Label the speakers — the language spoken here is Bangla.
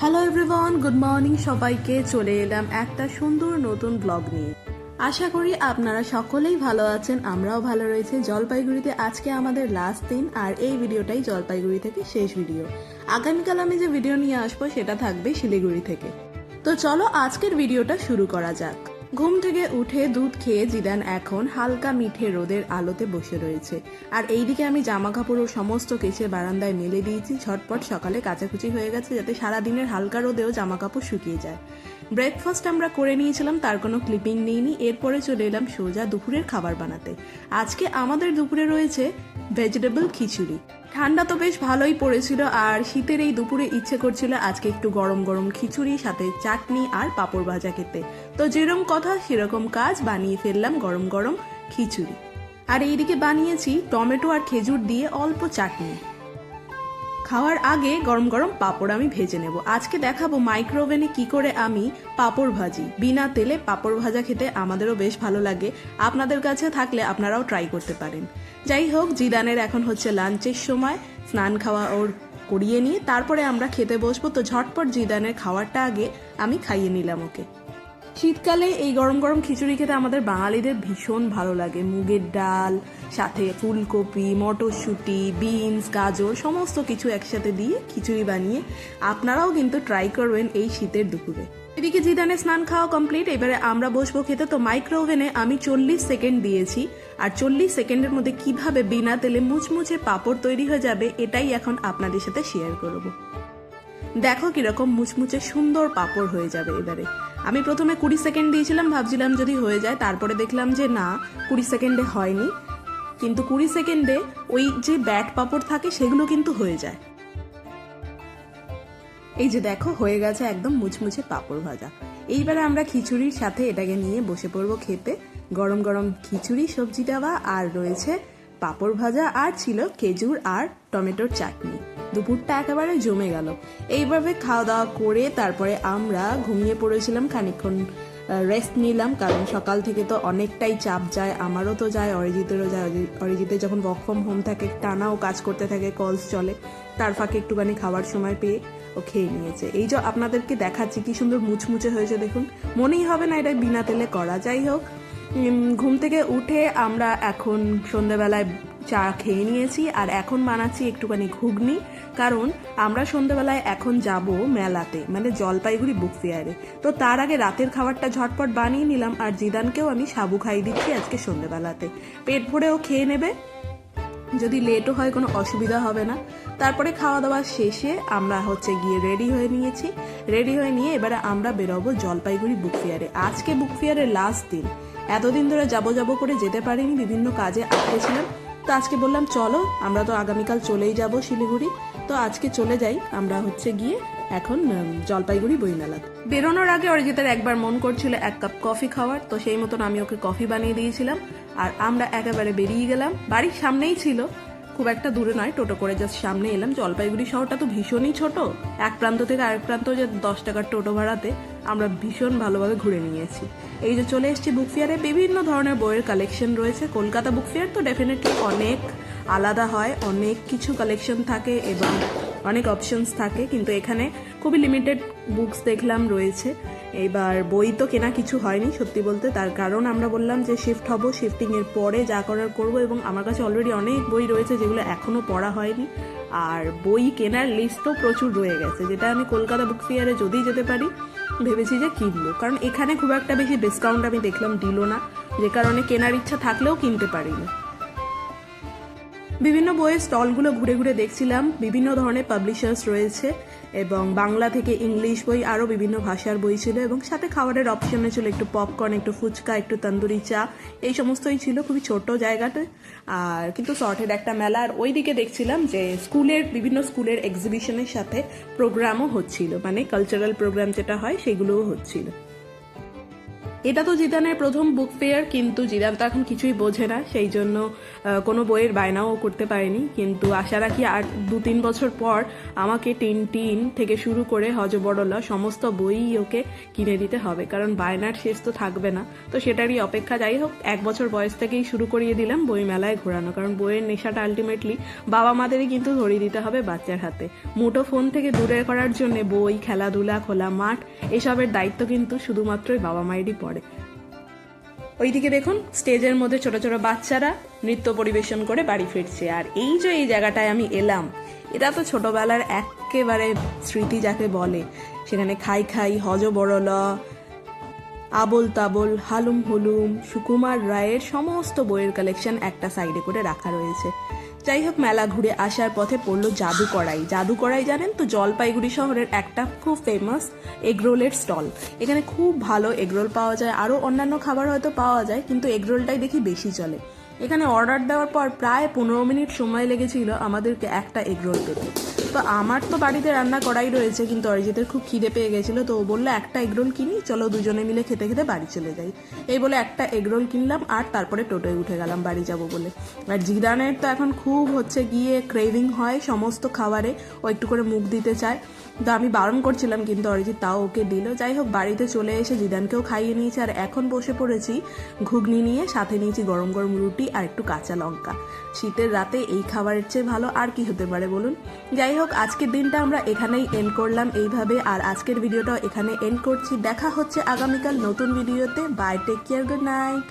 Speaker 1: হ্যালো এভরিওয়ান গুড মর্নিং সবাইকে চলে এলাম একটা সুন্দর নতুন ব্লগ নিয়ে। আশা করি আপনারা সকলেই ভালো আছেন, আমরাও ভালো রয়েছে। জলপাইগুড়িতে আজকে আমাদের লাস্ট দিন, আর এই ভিডিওটাই জলপাইগুড়ি থেকে শেষ ভিডিও আগামীকাল আমি যে ভিডিও নিয়ে আসব, সেটা থাকবে শিলিগুড়ি থেকে। তো চলো আজকের ভিডিওটা শুরু করা যাক। ঘুম থেকে উঠে দুধ খেয়ে জিদান এখন হালকা মিঠে রোদের আলোতে বসে রয়েছে। আর এইদিকে আমি জামা কাপড় ও সমস্ত কেচে বারান্দায় মেলে দিয়েছি। ঝটপট সকালে কাচাকুচি হয়ে গেছে যাতে সারাদিনের হালকা রোদেও জামা কাপড় শুকিয়ে যায়। ব্রেকফাস্ট আমরা করে নিয়েছিলাম, তার কোনো ক্লিপিং নেইনি। এরপরে চলে এলাম সোজা দুপুরের খাবার বানাতে। আজকে আমাদের দুপুরে রয়েছে ভেজিটেবল খিচুড়ি। ঠান্ডা তো বেশ ভালোই পড়েছিল, আর শীতের এই দুপুরে ইচ্ছে করছিল আজকে একটু গরম গরম খিচুড়ি, সাথে চাটনি আর পাঁপড় ভাজা খেতে। তো যেরকম কথা, সেরকম কাজ বানিয়ে ফেললাম গরম গরম খিচুড়ি। আর এইদিকে বানিয়েছি টমেটো আর খেজুর দিয়ে অল্প চাটনি। খাওয়ার আগে গরম গরম পাঁপড় আমি ভেজে নেব। আজকে দেখাবো মাইক্রোওভেনে কি করে আমি পাঁপড় ভাজি। বিনা তেলে পাঁপড় ভাজা খেতে আমাদেরও বেশ ভালো লাগে। আপনাদের কাছে থাকলে আপনারাও ট্রাই করতে পারেন। যাই হোক, জিদানের এখন হচ্ছে লাঞ্চের সময়। স্নান খাওয়া ওর করিয়ে নিয়ে তারপরে আমরা খেতে বসবো। তো ঝটপট জিদানের খাওয়ারটা আগে আমি খাইয়ে নিলাম ওকে। শীতকালে এই গরম গরম খিচুড়ি খেতে আমাদের বাঙালিদের ভীষণ ভালো লাগে। মুগের ডাল, সাথে ফুলকপি, মটরশুঁটি, বিনস, গাজর, সমস্ত কিছু একসাথে দিয়ে খিচুড়ি বানিয়ে আপনারাও কিন্তু ট্রাই করবেন এই শীতের দুপুরে। এদিকে জিদানে স্নান খাওয়া কমপ্লিট এবারে আমরা বসবো খেতে। তো মাইক্রো ওভেনে আমি চল্লিশ সেকেন্ড দিয়েছি। আর চল্লিশ সেকেন্ডের মধ্যে কীভাবে বিনা তেলে মুচমুচে পাঁপড় তৈরি হয়ে যাবে, এটাই এখন আপনাদের সাথে শেয়ার করব। দেখো কীরকম মুচমুচে সুন্দর পাপড় হয়ে যাবে এবারে। আমি প্রথমে কুড়ি সেকেন্ড দিয়েছিলাম, ভাবছিলাম যদি হয়ে যায়, তারপরে দেখলাম যে না, কুড়ি সেকেন্ডে হয়নি। কিন্তু কুড়ি সেকেন্ডে ওই যে ব্যাট পাপড় থাকে, সেগুলো কিন্তু হয়ে যায়। এই যে দেখো, হয়ে গেছে একদম মুচমুচে পাপড় ভাজা। এইবারে আমরা খিচুড়ির সাথে এটাকে নিয়ে বসে পড়ব খেতে। গরম গরম খিচুড়ি, সবজি দেওয়া, আর রয়েছে পাপড় ভাজা আর ছিল খেজুর আর টমেটোর চাটনি। দুপুরটা একেবারে জমে গেল। এইভাবে খাওয়া দাওয়া করে তারপরে আমরা ঘুমিয়ে পড়েছিলাম, খানিকক্ষণ রেস্ট নিলাম, কারণ সকাল থেকে তো অনেকটাই চাপ যায়, আমারও তো যায়, অরিজিতেরও যায়। অরি- অরিজিতের যখন ওয়ার্ক ফ্রম হোম থাকে, টানাও কাজ করতে থাকে কলস চলে, তার ফাঁকে একটুখানি খাওয়ার সময় পেয়ে ও খেয়ে নিয়েছে। এই যে আপনাদেরকে দেখাচ্ছি, কি সুন্দর মুচমুচে হয়েছে, দেখুন। মনেই হবে না এটা বিনা তেলে করা। যাই হোক ঘুম থেকে উঠে আমরা এখন সন্ধ্যাবেলায় চা খেয়ে নিয়েছি, আর এখন বানাচ্ছি একটুখানি ঘুগনি। কারণ আমরা সন্ধ্যাবেলায় এখন যাব মেলাতে মানে জলপাইগুড়ি বুক ফেয়ারে। তো তার আগে রাতের খাবারটা ঝটপট বানিয়ে নিলাম, আর জিদানকেও আমি সাবু খাইয়ে দিচ্ছি আজকে সন্ধ্যাবেলাতে। পেট ভরেও খেয়ে নেবে, যদি লেটও হয় কোনো অসুবিধা হবে না। তারপরে খাওয়া দাওয়া শেষে আমরা হচ্ছে গিয়ে রেডি হয়ে নিয়েছি। রেডি হয়ে নিয়ে এবারে আমরা বেরোবো জলপাইগুড়ি বুক ফেয়ারে। আজকে বুক ফেয়ারের লাস্ট দিন। এতদিন ধরে যাব যাব করে যেতে পারিনি, বিভিন্ন কাজে আটকে ছিলাম। তো আজকে বললাম, চলো, আমরা তো আগামীকাল চলেই যাব শিলিগুড়ি। তো আজকে চলে যাই, আমরা হচ্ছে গিয়ে এখন জলপাইগুড়ি বইমেলাতে। বেরোনোর আগে অরিজিতের একবার মন করছিল এক কাপ কফি খাওয়ার, তো সেই মতন আমি ওকে কফি বানিয়ে দিয়েছিলাম। আর আমরা একেবারে বেরিয়ে গেলাম, বাড়ির সামনেই ছিল। খুব একটা দূরে নয়, টোটো করে জাস্ট সামনে এলাম। জলপাইগুড়ি শহরটা তো ভীষণই ছোট। এক প্রান্ত থেকে আরেক প্রান্ত যে দশ টাকার টোটো ভাড়াতে। আমরা ভীষণ ভালোভাবে ঘুরে নিয়েছি। এই যে চলে এসেছি বুক ফেয়ারে বিভিন্ন ধরনের বইয়ের কালেকশন রয়েছে। কলকাতা বুক ফেয়ার তো ডেফিনেটলি অনেক আলাদা হয়, অনেক কিছু কালেকশন থাকে এবং অনেক অপশনস থাকে, কিন্তু এখানে খুবই লিমিটেড বুকস দেখলাম রয়েছে। এবার বই তো কেনা কিছু হয়নি, সত্যি বলতে। তার কারণ আমরা বললাম যে শিফট হব শিফটিংয়ের পরে যা করার করব এবং আমার কাছে অলরেডি অনেক বই রয়েছে যেগুলো এখনও পড়া হয়নি। আর বই কেনার লিস্টও প্রচুর রয়ে গেছে, যেটা আমি কলকাতা বুক ফেয়ারে যদি যেতে পারি, ভেবেছি যে কিনবো। কারণ এখানে খুব একটা বেশি ডিসকাউন্ট আমি দেখলাম দিল না, যে কারণে কেনার ইচ্ছা থাকলেও কিনতে পারিনি। বিভিন্ন বইয়ের স্টলগুলো ঘুরে ঘুরে দেখছিলাম, বিভিন্ন ধরনের পাবলিশার্স রয়েছে এবং বাংলা থেকে ইংলিশ বই, আরও বিভিন্ন ভাষার বই ছিল এবং সাথে খাবারের অপশনে ছিল একটু পপকর্ন একটু ফুচকা, একটু তন্দুরি চা, এই সমস্তই ছিল খুবই ছোট জায়গাতে। আর কিন্তু শর্টের একটা মেলা। আর ওই দিকে দেখছিলাম যে স্কুলের, বিভিন্ন স্কুলের এক্সিবিশনের সাথে প্রোগ্রামও হচ্ছিল। মানে কালচারাল প্রোগ্রাম যেটা হয়, সেগুলোও হচ্ছিল। এটা তো জিদানের প্রথম বুক ফেয়ার কিন্তু জিদান তো এখন কিছুই বোঝে না, সেই জন্য কোনো বইয়ের বায়নাও করতে পারেনি। কিন্তু আশা রাখি আর দু তিন বছর পর আমাকে টিন টিন থেকে শুরু করে হজবড়লা সমস্ত বই ওকে কিনে দিতে হবে, কারণ বায়নার শেষ তো থাকবে না। তো সেটারই অপেক্ষা, যাই হোক, এক বছর বয়স থেকেই শুরু করিয়ে দিলাম বই মেলায় ঘোরানো, কারণ বইয়ের নেশাটা আলটিমেটলি বাবা মাদেরই কিন্তু ধরিয়ে দিতে হবে বাচ্চার হাতে। মুঠো ফোন থেকে দূরে করার জন্য বই, খেলাধুলা, খোলা মাঠ, এসবের দায়িত্ব কিন্তু শুধুমাত্রই বাবা মায়েরই পড়ে। ওইদিকে দেখুন, স্টেজের মধ্যে ছোট ছোট বাচ্চারা নৃত্য পরিবেশন করে বাড়ি ফিরছে। আর এই যে এই জায়গাটায় আমি এলাম, এটা তো ছোটবেলার একেবারে স্মৃতি যাকে বলে। সেখানে খাই খাই হজ বড়ল আবল তাবল হালুম হুলুম, সুকুমার রায়ের সমস্ত বইয়ের কালেকশন একটা সাইডে করে রাখা রয়েছে। যাই হোক, মেলা ঘুরে আসার পথে পড়ল জাদু কড়াই জাদু কড়াই জানেন তো, জলপাইগুড়ি শহরের একটা খুব ফেমাস এগরোলের স্টল এখানে খুব ভালো এগরোল পাওয়া যায়, আরও অন্যান্য খাবার হয়তো পাওয়া যায়, কিন্তু এগরোলটাই দেখি বেশি চলে। এখানে অর্ডার দেওয়ার পর প্রায় পনেরো মিনিট সময় লেগেছিল আমাদেরকে একটা এগরোল পেতে। তো আমার তো বাড়িতে রান্না করাই রয়েছে, কিন্তু অরিজিতের খুব খিদে পেয়ে গেছিল, তো ও বলল, একটা এগরোল কিনি, চলো দুজনে মিলে খেতে খেতে বাড়ি চলে যাই। এই বলে একটা এগরোল কিনলাম আর তারপরে টোটোয় উঠে গেলাম বাড়ি যাব বলে। আর জিদানের তো এখন খুব হচ্ছে গিয়ে ক্রেভিং হয় সমস্ত খাবারে, ও একটু করে মুখ দিতে চায়। তো আমি বারণ করছিলাম, কিন্তু অরিজিৎ তাও ওকে দিল। যাই হোক, বাড়িতে চলে এসে জিদানকেও খাইয়ে নিয়েছি, আর এখন বসে পড়েছি ঘুগনি নিয়ে, সাথে নিয়েছি গরম গরম রুটি আর একটু কাঁচা লঙ্কা। শীতের রাতে এই খাবারের চেয়ে ভালো আর কি হতে পারে বলুন? যাই হোক আজকের দিনটা আমরা এখানেই এন্ড করলাম এইভাবে। আর আজকের ভিডিওটাও এখানে এন্ড করছি। দেখা হচ্ছে আগামীকাল নতুন ভিডিওতে। Bye take care good night